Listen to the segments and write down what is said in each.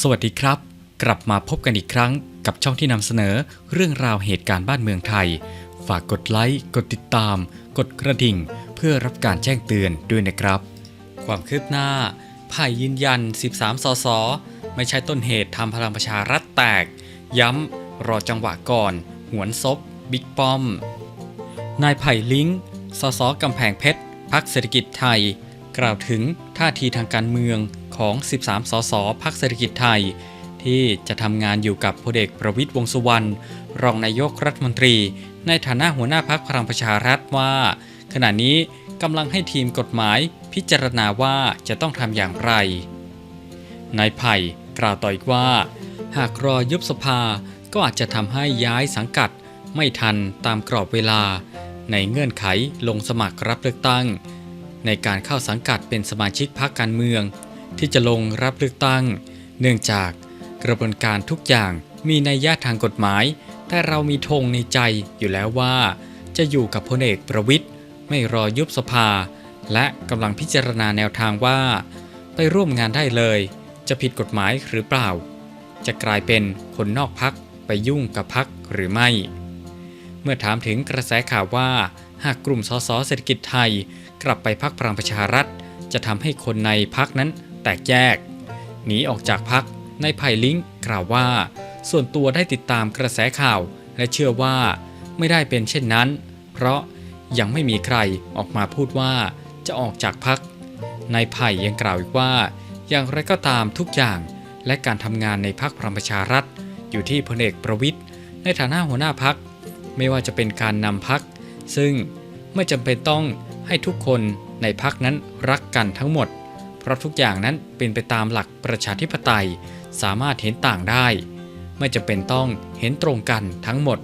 สวัสดีครับ กลับมาพบกันอีกครั้งกับช่องที่นำเสนอเรื่องราวเหตุการณ์บ้านเมืองไทย ฝากกดไลค์กดติดตาม กดกระดิ่ง เพื่อรับการแจ้งเตือนด้วยนะครับ ความคืบหน้าไผ่ยืนยัน 13 สส ไม่ใช่ต้นเหตุทำพลังประชารัฐแตก ย้ำรอจังหวะก่อน หวนซบบิ๊กป้อม นายไผ่ลิงสสกำแพงเพชรพักเศรษฐกิจไทย กล่าวถึงท่าทีทางการเมือง ของ 13 สสพักเศรษฐกิจไทย ที่จะทำงานอยู่กับพลเอกประวิตยวงษ์สุวรรณรองนายกรัฐมนตรี ในฐานะหัวหน้าพักพลังประชารัฐว่า ขณะนี้กำลังให้ทีมกฎหมายพิจารณาว่าจะต้องทำอย่างไรนายไผ่กล่าวต่ออีกว่า หากรอยุบสภาก็อาจจะทำให้ย้ายสังกัดไม่ทันตามกรอบเวลา ในเงื่อนไขลงสมัครรับเลือกตั้ง ในการเข้าสังกัดเป็นสมาชิกพรรคการเมือง ที่จะลงรับเลือกตั้ง เนื่องจากกระบวนการทุกอย่างมีนัยยะทางกฎหมาย แต่เรามีธงในใจอยู่แล้วว่า จะอยู่กับพลเอกประวิทย์ไม่รอยุบสภา และกำลังพิจารณาแนวทางว่า ไปร่วมงานได้เลย จะผิดกฎหมายหรือเปล่า จะกลายเป็นคนนอกพักไปยุ่งกับพักหรือไม่ เมื่อถามถึงกระแสข่าวว่าหากกลุ่มสสเศรษฐกิจไทย กลับไปพักพลังประชารัฐ จะทำให้คนในพักนั้น แตกแยก หนีออกจากพักในไผ่ลิงกล่าวว่า ส่วนตัวได้ติดตามกระแสข่าว และเชื่อว่าไม่ได้เป็นเช่นนั้น เพราะยังไม่มีใครออกมาพูดว่าจะออกจากพักนายไผ่ยังกล่าวอีกว่า อย่างไรก็ตามทุกอย่างและการทำงานในพักพลังประชารัฐ อยู่ที่พลเอกประวิทย์ในฐานะหัวหน้าพัก ไม่ว่าจะเป็นการนำพัก ซึ่งไม่จำเป็นต้องให้ทุกคนในพักนั้นรักกันทั้งหมด เพราะทุกอย่างนั้นเป็นไปตามหลักประชาธิปไตย สามารถเห็นต่างได้ ไม่จำเป็นต้องเห็นตรงกันทั้งหมด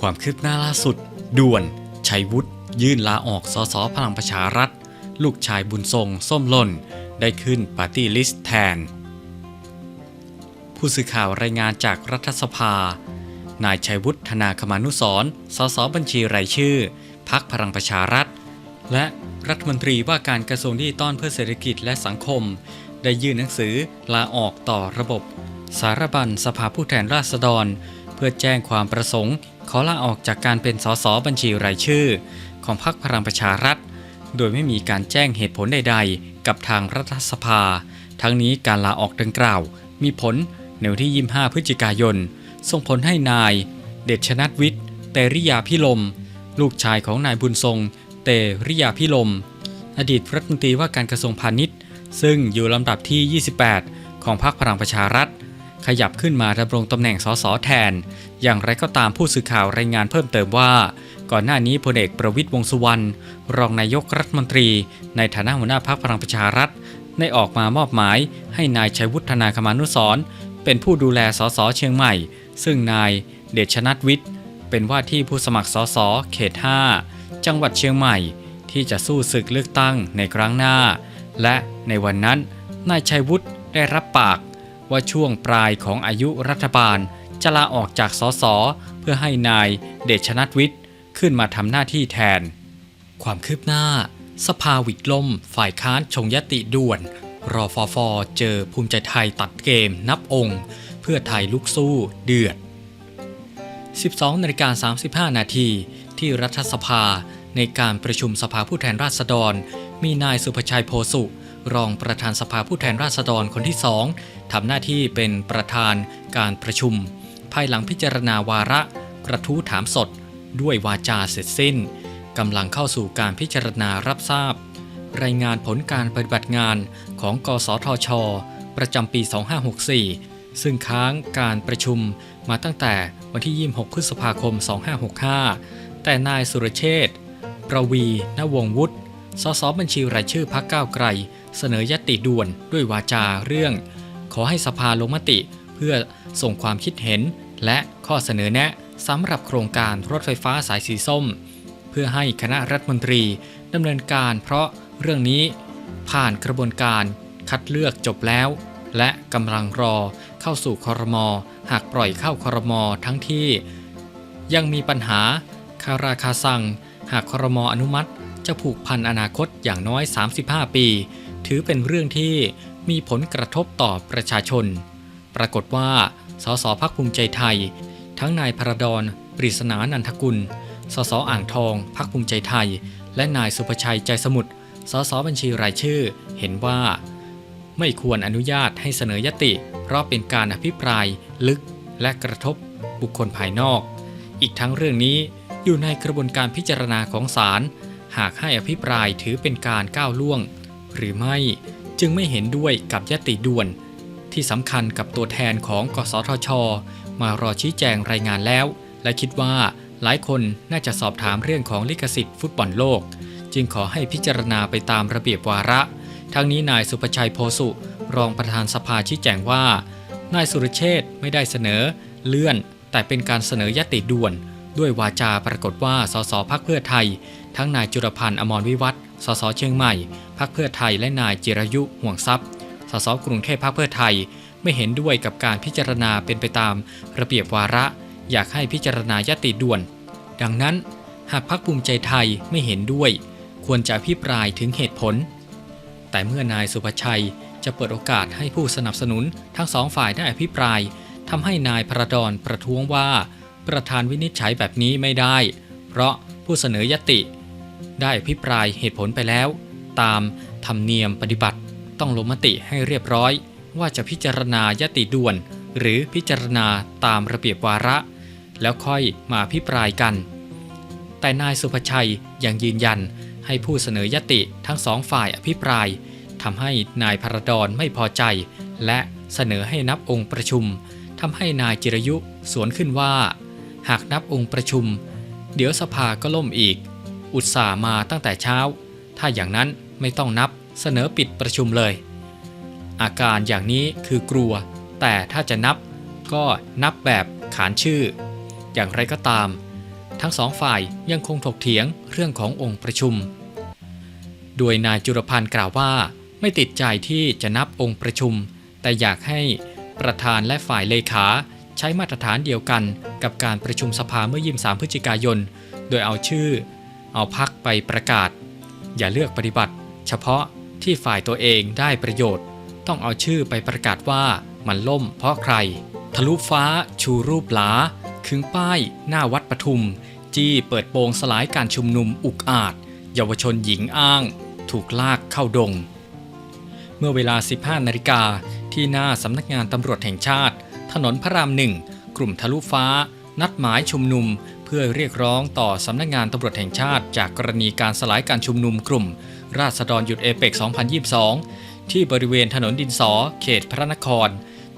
ความคืบหน้าล่าสุด ด่วนชัยวุฒิยื่นลาออกสสพลังประชารัฐ ลูกชายบุญทรง ส้มล่น ได้ขึ้นปาร์ตี้ลิสต์แทน ผู้สื่อข่าวรายงานจากรัฐสภา นายชัยวุฒิธนาคมานุสรสสบัญชีรายชื่อ พักพลังประชารัฐ และ รัฐมนตรีว่าการกระทรวงดิจิทัลเพื่อเศรษฐกิจและสังคม ได้ยื่นหนังสือลาออกต่อระบบ สารบัญสภาผู้แทนราษฎร เพื่อแจ้งความประสงค์ ขอลาออกจากการเป็นสสบัญชีรายชื่อ ของพรรคพลังประชารัฐ โดยไม่มีการแจ้งเหตุผลใด ๆ กับทางรัฐสภา ทั้งนี้การลาออกดังกล่าว มีผลในวันที่ 25 พฤศจิกายน ส่งผลให้นาย เดชนัทวิทย์เตริยาพิลม ลูกชายของนายบุญทรง เตริยาพิลม อดีตรัฐมนตรีว่าการกระทรวงพาณิชย์ ซึ่งอยู่ลำดับที่ 28 ของพรรคพลังประชารัฐ ขยับขึ้นมาดำรงตำแหน่งสสแทน อย่างไรก็ตามผู้สื่อข่าวรายงานเพิ่มเติมว่า ก่อนหน้านี้พลเอกประวิตยวงษ์สุวรรณรองนายกรัฐมนตรี ในฐานะหัวหน้าพรรคพลังประชารัฐได้ออกมามอบหมายให้นายชัยวุฒนาคมานุสรเป็นผู้ดูแลสสเชียงใหม่ ซึ่งนายเดชนัทวิทย์ เป็นว่าที่ผู้สมัครสสเขต 5 จังหวัดเชียงใหม่ ที่จะสู้ศึกเลือกตั้งในครั้งหน้า และในวันนั้นนายชัยวุฒิได้รับปาก ว่าช่วงปลายของอายุรัฐบาล จะลาออกจากสสเพื่อให้นายเดชนัทวิทย์ขึ้นมาทำหน้าที่แทน ความคืบหน้า สภาวิดล่ม ฝ่ายค้านชงยติด่วนรอฟอฟอเจอภูมิใจไทยตัดเกมนับองค์ เพื่อไทยลุกสู้เดือด 12นาฬิกา35 นาที ที่รัฐสภา ในการประชุมสภาผู้แทนราษฎร มีนายสุภชัยโพสุ รองประธานสภาผู้แทนราษฎรคนที่สองทำหน้าที่เป็นประธานการประชุม ภายหลังพิจารณาวาระ กระทู้ถามสด ด้วยวาจาเสร็จสิ้นกำลังเข้าสู่การพิจารณารับทราบ รายงานผลการปฏิบัติงานของ กสทช ประจำปี 2564 ซึ่งค้างการประชุมมาตั้งแต่วันที่ 26 พฤษภาคม 2565 แต่นายสุรเชษประวีณวงวุฒิสสบัญชีรายชื่อพักก้าวไกล เสนอยติด่วนด้วยวาจาเรื่อง ขอให้สภาลงมติเพื่อส่งความคิดเห็น และข้อเสนอแนะสำหรับโครงการรถไฟฟ้าสายสีส้ม เพื่อให้คณะรัฐมนตรีดำเนินการเพราะเรื่องนี้ ผ่านกระบวนการคัดเลือกจบแล้ว และกำลังรอเข้าสู่คอรมอหากปล่อยเข้าคอรมอทั้งที่ ยังมีปัญหา คาราคาซัง หากคอรมออนุมัติ จะผูกพันอนาคตอย่างน้อย 35 ปี ถือเป็นเรื่องที่มีผลกระทบต่อประชาชน ปรากฏว่า สสพักภูมิใจไทย ทั้งนายพระดอนปริศนานันทกุล สสอ่างทองพักภูมิใจไทย และนายสุภชัยใจสมุทรสสบัญชีรายชื่อ เห็นว่า ไม่ควรอนุญาตให้เสนอยติ เพราะเป็นการอภิปรายลึกและกระทบบุคคลภายนอก อีกทั้งเรื่องนี้ อยู่ในกระบวนการพิจารณาของศาลหากให้อภิปรายถือเป็นการก้าวล่วง หรือไม่จึงไม่เห็นด้วยกับยติด่วน ที่สำคัญกับตัวแทนของกสทช มารอชี้แจงรายงานแล้ว และคิดว่าหลายคนน่าจะสอบถามเรื่องของลิขสิทธิ์ฟุตบอลโลก จึงขอให้พิจารณาไปตามระเบียบวาระ ทั้งนี้นายสุประชัยโพสุ รองประธานสภาชี้แจงว่า นายสุรเชษไม่ได้เสนอ เลื่อน แต่เป็นการเสนอยติด่วน ด้วยวาจาปรากฏว่าสสพักเพื่อไทย ทั้งนายจุรพันธ์อมรวิวัฒน์สสเชียงใหม่พักเพื่อไทยและนายจิรยุห่วงทรัพย์สสกรุงเทพพักเพื่อไทย ไม่เห็นด้วยกับการพิจารณาเป็นไปตาม ระเบียบวาระ อยากให้พิจารณายติด่วน ดังนั้น หากพักภูมิใจไทยไม่เห็นด้วย ควรจะอภิปรายถึงเหตุผล แต่เมื่อนายสุภชัยจะเปิดโอกาสให้ผู้สนับสนุนทั้งสองฝ่ายได้อภิปรายทำให้นายพระดอนประท้วงว่า ประธานวินิจฉัยแบบนี้ไม่ได้ เพราะผู้เสนอยติ ได้อภิปรายเหตุผลไปแล้ว ตามธรรมเนียมปฏิบัติ ต้องลงมติให้เรียบร้อย ว่าจะพิจารณายติด่วน หรือพิจารณาตามระเบียบวาระ แล้วค่อยมาอภิปรายกัน แต่นายสุภชัยยังยืนยันให้ผู้เสนอยติทั้งสองฝ่ายอภิปรายทำให้นายพรดอนไม่พอใจ และเสนอให้นับองค์ประชุมทำให้นายจิรยุสวนขึ้นว่า หากนับองค์ประชุม เดี๋ยวสภาก็ล่มอีก อุตส่าห์มาตั้งแต่เช้า ถ้าอย่างนั้นไม่ต้องนับเสนอปิดประชุมเลย อาการอย่างนี้คือกลัว แต่ถ้าจะนับก็นับแบบขานชื่อ อย่างไรก็ตาม ทั้งสองฝ่ายยังคงถกเถียงเรื่องขององค์ประชุม โดยนายจุรพันธ์กล่าวว่า ไม่ติดใจที่จะนับองค์ประชุม แต่อยากให้ประธานและฝ่ายเลขาใช้มาตรฐานเดียวกัน กับการประชุมสภาเมื่อ 23 พฤศจิกายน โดยเอาชื่อ เอาพักไปประกาศ อย่าเลือกปฏิบัติ เฉพาะที่ฝ่ายตัวเองได้ประโยชน์ ต้องเอาชื่อไปประกาศว่ามันล่มเพราะใคร ทะลุฟ้า ชูรูปหลาขึงป้าย หน้าวัดปทุม จี้เปิดโปงสลายการชุมนุมอุกอาจ เยาวชนหญิงอ้าง ถูกลากเข้าดง เมื่อเวลา 15 นาฬิกาที่หน้าสำนักงานตำรวจแห่งชาติ ถนนพระรามหนึ่ง กลุ่มทะลุฟ้า นัดหมายชุมนุม เพื่อเรียกร้องต่อสำนักงานตำรวจแห่งชาติ จากกรณีการสลายการชุมนุมกลุ่ม ราษฎรหยุดเอเปก 2022 ที่บริเวณถนนดินสอ เขตพระนคร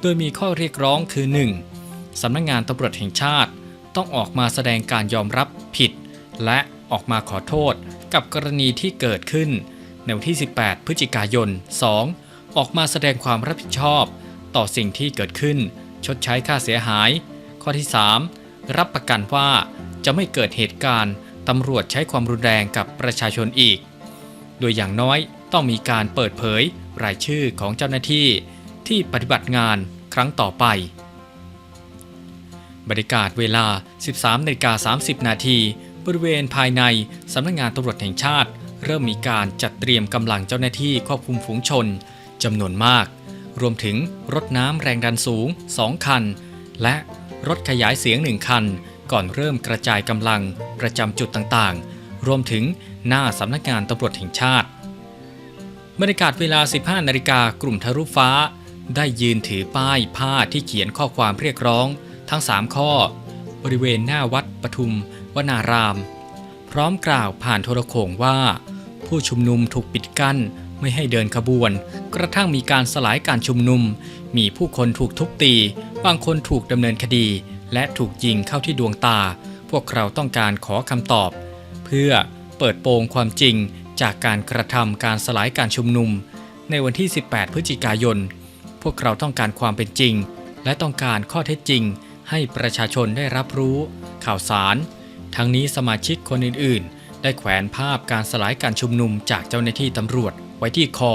โดยมีข้อเรียกร้องคือ 1. สำนักงานตำรวจแห่งชาติ ต้องออกมาแสดงการยอมรับผิด และออกมาขอโทษ กับกรณีที่เกิดขึ้น ในวันที่ 18 พฤศจิกายน 2. ออกมาแสดงความรับผิดชอบ ต่อสิ่งที่เกิดขึ้น ชดใช้ค่าเสียหาย ข้อที่ 3. รับประกันว่าจะไม่เกิดเหตุการณ์ตำรวจใช้ความรุนแรงกับประชาชนอีก โดยอย่างน้อยต้องมีการเปิดเผยรายชื่อของเจ้าหน้าที่ที่ปฏิบัติงานครั้งต่อไปบรรยากาศเวลา 13นาฬิกา30 นาทีบริเวณภายในสำนักงานตำรวจแห่งชาติ เริ่มมีการจัดเตรียมกำลังเจ้าหน้าที่ควบคุมฝูงชนจำนวนมาก รวมถึงรถน้ำแรงดันสูง 2 คัน และรถขยายเสียง 1 คัน ก่อนเริ่มกระจายกำลังประจำจุดต่างๆ รวมถึงหน้าสำนักงานตำรวจแห่งชาติบรรยากาศเวลา 15 นาฬิกากลุ่มทะลุฟ้า ได้ยืนถือป้ายผ้าที่เขียนข้อความเรียกร้อง ทั้ง 3 ข้อ บริเวณหน้าวัดปทุมวนาราม พร้อมกล่าวผ่านโทรโข่งว่า ผู้ชุมนุมถูกปิดกั้น ไม่ให้เดินขบวน กระทั่งมีการสลายการชุมนุม มีผู้คนถูกทุบตี บางคนถูกดำเนินคดี และถูกยิงเข้าที่ดวงตา พวกเราต้องการขอคำตอบ เพื่อเปิดโปงความจริงจากการกระทำการสลายการชุมนุม ในวันที่ 18 พฤศจิกายน พวกเราต้องการความเป็นจริง และต้องการข้อเท็จจริง ให้ประชาชนได้รับรู้ ข่าวสาร ทั้งนี้สมาชิกคนอื่น ๆ ได้แขวนภาพการสลายการชุมนุมจากเจ้าหน้าที่ตำรวจ ว้ที่คอ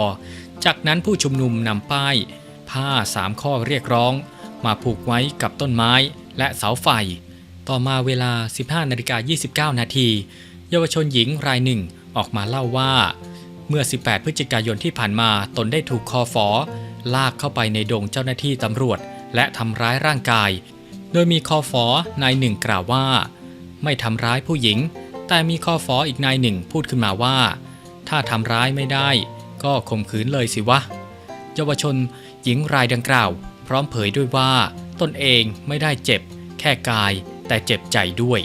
จากนั้นผู้ชุมนุมนำป้าย ผ้าสามข้อเรียกร้อง มาผูกไว้กับต้นไม้และเสาไฟ ต่อมาเวลา 15นาฬิกา29 นาที เยาวชนหญิงรายหนึ่งออกมาเล่าว่า เมื่อ 18 พฤศจิกายนที่ผ่านมาตนได้ถูกคอฟอ ลากเข้าไปในดงเจ้าหน้าที่ตำรวจ และทำร้ายร่างกาย โดยมีคอฟอนายหนึ่งกล่าวว่า ไม่ทำร้ายผู้หญิงแต่มีคอฟออีกนายหนึ่งพูดขึ้นมาว่า ถ้าทำร้ายไม่ได้ ก็ข่มขืนเลยสิวะ เยาวชนหญิงรายดังกล่าว พร้อมเผยด้วยว่าตนเองไม่ได้เจ็บแค่กายแต่เจ็บใจด้วย